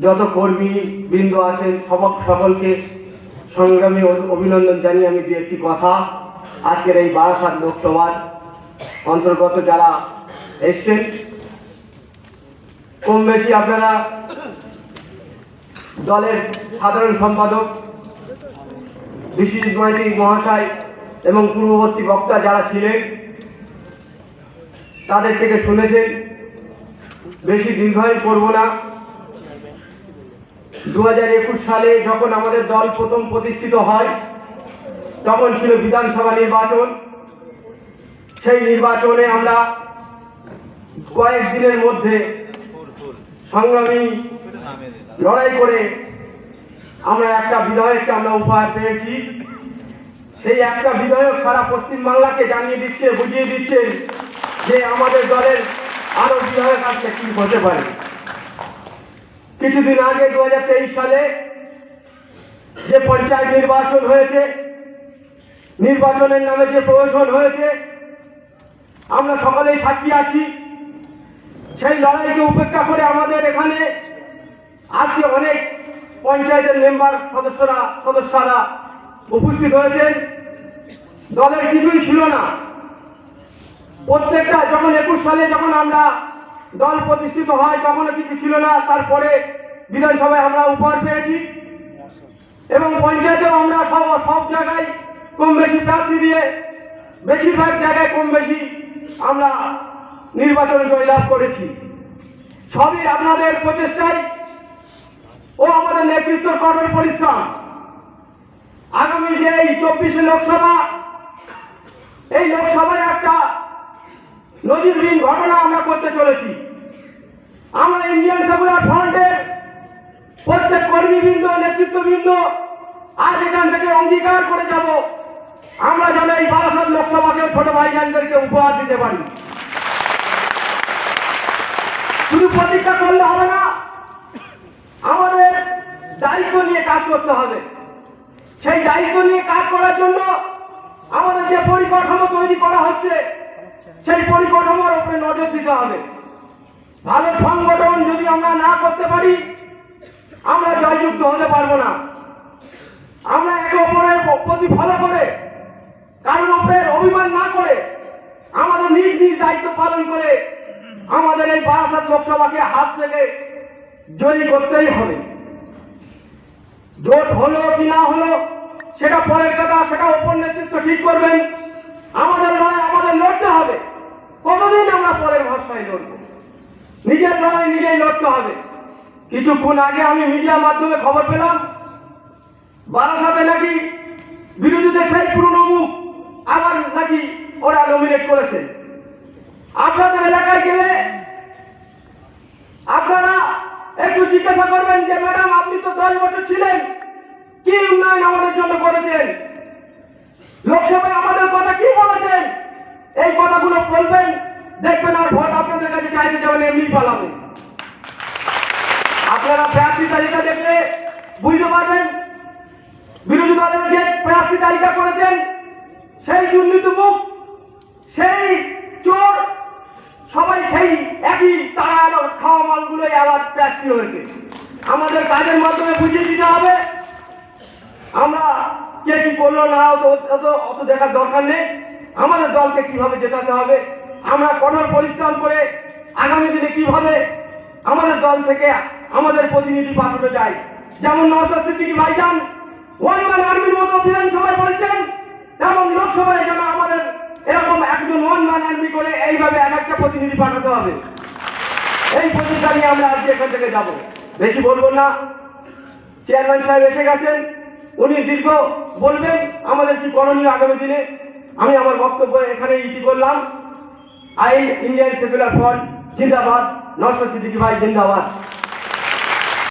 যত কর্মী বৃন্দ আছেন সবক সকলকে সংগ্রামী অভিনন্দন জানিয়ে আমি দু একটি কথা। আজকের এই বারাসাত লোকসভার অন্তর্গত যারা এসছেন, কম বেশি আপনারা দলের সাধারণ সম্পাদক বিশ্বজিৎ মাইতি মহাশয় এবং পূর্ববর্তী বক্তা যারা ছিলেন, তাদের থেকে শুনেছেন, বেশি দীর্ঘায়ু করব না। দু হাজার একুশ সালে যখন আমাদের দল প্রথম প্রতিষ্ঠিত হয়, তখন ছিল বিধানসভা নির্বাচন। সেই নির্বাচনে আমরা কয়েকদিনের মধ্যে সংগ্রামী লড়াই করে আমরা একটা বিধায়ককে আমরা উপহার পেয়েছি। সেই একটা বিধায়ক সারা পশ্চিমবাংলাকে জানিয়ে দিচ্ছে, বুঝিয়ে দিচ্ছে যে আমাদের দলের আরও বিধায়ক আসলে কি হতে পারে। কিছুদিন আগে দু হাজার তেইশ সালে যে পঞ্চায়েত নির্বাচন হয়েছে, নির্বাচনের নামে যে প্রয়োজন হয়েছে, আমরা সকলেই সাক্ষী আছি। সেই লড়াইকে উপেক্ষা করে আমাদের এখানে আজকে অনেক পঞ্চায়েতের মেম্বার সদস্যরা সদস্যরা উপস্থিত হয়েছেন। দলের কিছুই ছিল না। প্রত্যেকটা, যখন একুশ সালে যখন আমরা দল প্রতিষ্ঠিত হয় তখনও কিছু ছিল না, তারপরে বিধানসভায় আমরা উপহার পেয়েছি। এবং পঞ্চায়েতেও আমরা সব সব জায়গায় কম বেশি প্রার্থী দিয়ে, বেশিরভাগ জায়গায় কম বেশি আমরা নির্বাচনে জয়লাভ করেছি। সবই আপনাদের প্রচেষ্টায় ও আমাদের নেতৃত্বের কঠোর পরিশ্রম। আগামী যে এই চব্বিশে লোকসভা, এই লোকসভায় নজিরবিহীন ঘটনা আমরা করতে চলেছি। আমরা ইন্ডিয়ান সেকুলার ফ্রন্টের প্রত্যেক কর্মীবৃন্দ, নেতৃত্ববৃন্দ, আজ এখান থেকে অঙ্গীকার করে যাব। আমরা যেন এই বারাসাত লোকসভাকে ছোট ভাইজানদেরকে উপহার দিতে পারি। শুধু প্রতিজ্ঞা করলে হবে না, আমাদের দায়িত্ব নিয়ে কাজ করতে হবে। সেই দায়িত্ব নিয়ে কাজ করার জন্য আমাদের যে পরিকাঠামো তৈরি করা হচ্ছে সেই পরিকাঠামোর উপরে নজর দিতে হবে। ভালো সংগঠন যদি আমরা না করতে পারি, আমরা জয়যুক্ত হতে পারব না। আমরা একে অপরের প্রতি ফলো করে কারোর উপরে অভিমান না করে, আমাদের নিজ নিজ দায়িত্ব পালন করে আমাদের এই বারাসাত লোকসভাকে হাত থেকে জয়ী করতেই হবে। জোট হলো কি না হলো, সেটা পরের কথা, সেটা ওপর নেতৃত্ব ঠিক করবেন। আমাদের আমাদের লড়তে হবে। কতদিন আমরা পরের ভরসায় লড়ব? নিজের লড়াই নিজেই লড়তে হবে। কিছুক্ষণ আগে আমি মিডিয়ার মাধ্যমে খবর পেলাম, বারাসাতে নাকি বিরোধীদের সেই পুরনো মুখ আবার নাকি ওরা নমিনেট করেছে। আপনাদের এলাকায় গেলে আপনারা একটু জিজ্ঞাসা করবেন যে, ম্যাডাম, আপনি তো দশ বছর ছিলেন। কি উন্নয়ন আমাদের জন্য করেছেন? লোকসভায় আমাদের কথা কি বলেছেন? বলবেন, দেখবেন আর ভোট আপনাদের কাছে চাইতে যাবেন এমনি পালাবে আপনারা প্রার্থী তালিকা দেখলে বুঝতে পারবেন, বিরোধী দলের যে প্রার্থী তালিকা করেছেন, সেই দুর্নীতি মুখ, সেই চোর, সবাই সেই একই তারা খাওয়া মালগুলোই আবার প্রার্থী হয়েছে। আমাদের কাজের মাধ্যমে বুঝিয়ে দিতে হবে। আমরা কে কি করল না অত অত দেখার দরকার নেই। আমাদের দলকে কীভাবে জেতাতে হবে? আমরা কঠোর পরিশ্রম করে আগামী দিনে কীভাবে আমাদের দল থেকে আমাদের প্রতিনিধি পাঠানো যায় যেমন নওসাদ সিদ্দিকী ভাইজান ওয়ান ম্যান আর্মির মতো বিধানসভায় বলছেন তেমন লোকসভায় যেন আমাদের এরকম একজন ওয়ান ম্যান আর্মি করে এইভাবে এক একটা প্রতিনিধি পাঠাতে হবে। এই প্রতিজ্ঞা নিয়ে আমরা আজকে এখান থেকে যাব। বেশি বলব না। চেয়ারম্যান সাহেব এসে গেছেন। উনি দীর্ঘ বলবেন আমাদের কি করণীয় আগামী দিনে। আমি আমার বক্তব্য এখানে ইতি করলাম। আই ইন্ডিয়ান সেকুলার ফ্রন্ট, জিন্দাবাদ। নরসদ সিদ্দিকি ভাই, জিন্দাবাদ।